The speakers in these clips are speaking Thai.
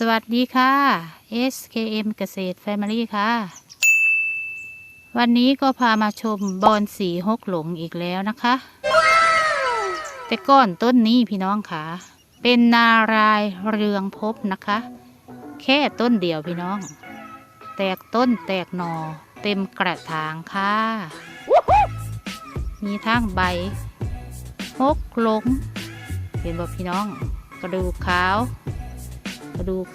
สวัสดีค่ะ SKM เกษตร Family ค่ะ วันนี้ก็พามาชมบอนสีหกหลงอีกแล้วนะคะ แต่ก้อนต้นนี้พี่น้องค่ะ เป็นนารายเรืองพบนะคะ แค่ต้นเดียวพี่น้อง แตกต้นแตกหนอเต็มกระถางค่ะ มีทั้งใบหกหลงเห็นบ่พี่น้อง กระดูกขาว กระดูก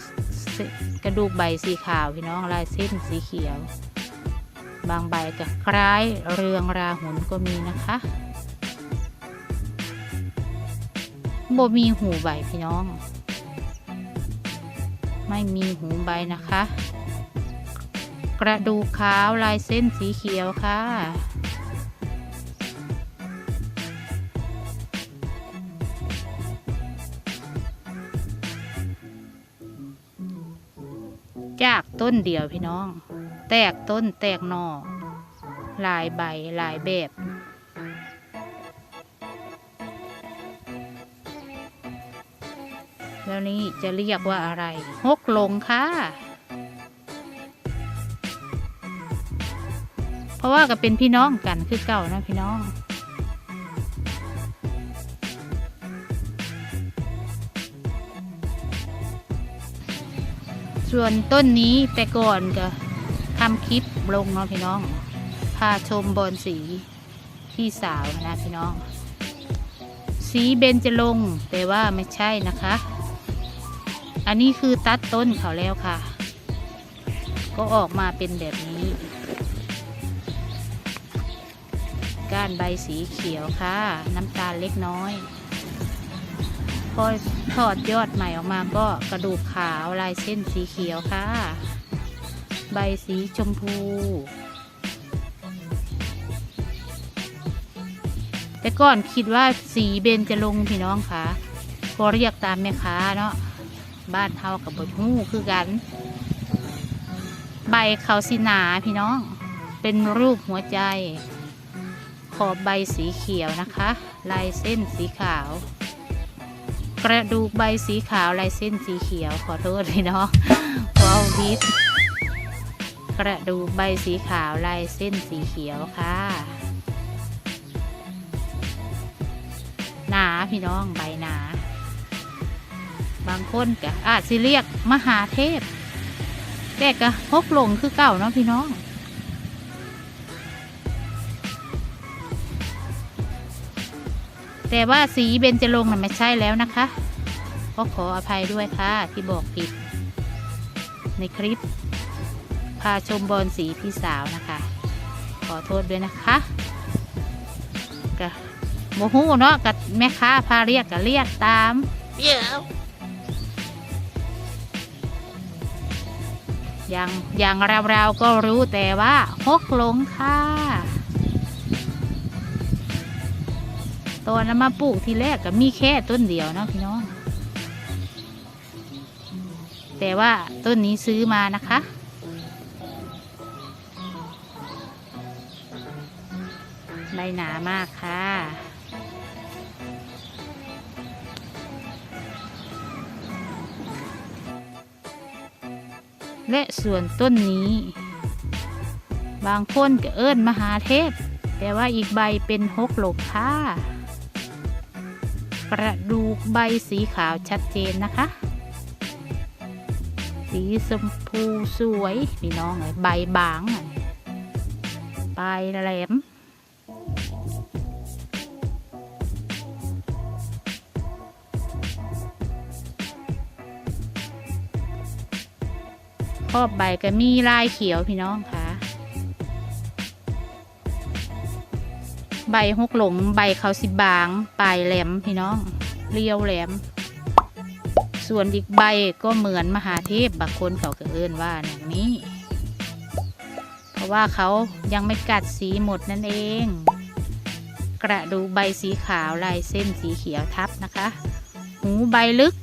กระดูกใบสีขาวพี่น้องลายเส้นสีเขียว บางใบก็คล้ายเรืองราหุนก็มีนะคะบ่มีหูใบพี่น้อง ไม่มีหูใบนะคะ กระดูกขาวลายเส้นสีเขียวค่ะ จากต้นเดียวพี่น้อง แตกต้นแตกหนอหลายใบหลายแบบแล้วนี้จะเรียกว่าอะไรหกหลงค่ะ เพราะว่าก็เป็นพี่น้องกันคือเก่านะพี่น้อง ส่วนต้นนี้แต่ก่อนก็ทำคลิปลงเนาะพี่น้อง พาชมบอนสีพี่สาวนะพี่น้อง สีเบญจรงแต่ว่าไม่ใช่นะคะ อันนี้คือตัดต้นเขาแล้วค่ะ ก็ออกมาเป็นแบบนี้ ก้านใบสีเขียวค่ะ น้ำตาลเล็กน้อย พอถอดยอดใหม่ออกมาก็กระดูกขาวลายเส้นสีเขียวค่ะ ใบสีชมพู แต่ก่อนคิดว่าสีเบนจะลงพี่น้องค่ะก็เรียกตามแม่ค้าเนาะบ้านเท่ากับบดหู้คือกัน ใบเขาสีหนาพี่น้อง เป็นรูปหัวใจ ขอบใบสีเขียวนะคะ ลายเส้นสีขาว กระดูกใบสีขาวลายเส้นสีเขียวขอโทษเลยเนาะว้าววิทกระดูกใบสีขาวลายเส้นสีเขียวค่ะ หนาพี่น้องใบหนา บางคนก็อาจสิเรียกมหาเทพ แต่ก็พกหลงคือเก่าเนาะพี่น้อง แต่ว่าสีเบญจรงค์น่ะไม่ใช่แล้วนะคะก็ขออภัยด้วยค่ะที่บอกผิด ในคลิป พาชมบอลสีพี่สาวนะคะ ขอโทษด้วยนะคะกะโมหูเนาะกับแม่ค้าพาเรียกกับเรียกตามอย่างอย่างเราๆก็รู้แต่ว่าฮกหลงค่ะ ตอนมาปลูกทีแรกก็มีแค่ต้นเดียวเนาะพี่น้อง แต่ว่าต้นนี้ซื้อมานะคะใบหนามากค่ะและส่วนต้นนี้ บางคนก็เอิ้นมหาเทพ แต่ว่าอีกใบเป็นหกหลกค่ะ กระดูกใบสีขาวชัดเจนนะคะ สีชมพูสวยพี่น้องเอ้ยใบบางปลายแหลมครอบใบก็มีลายเขียวพี่น้องค่ะ ใบหกหลงใบเขาสิบาง ปลายแหลมพี่น้อง เรียวแหลม ส่วนอีกใบก็เหมือนมหาเทพบางคนเขาก็เอิ้นว่าอย่างนี้ เพราะว่าเขายังไม่กัดสีหมดนั่นเอง กระดูกใบสีขาวลายเส้นสีเขียวทับนะคะ หูใบลึก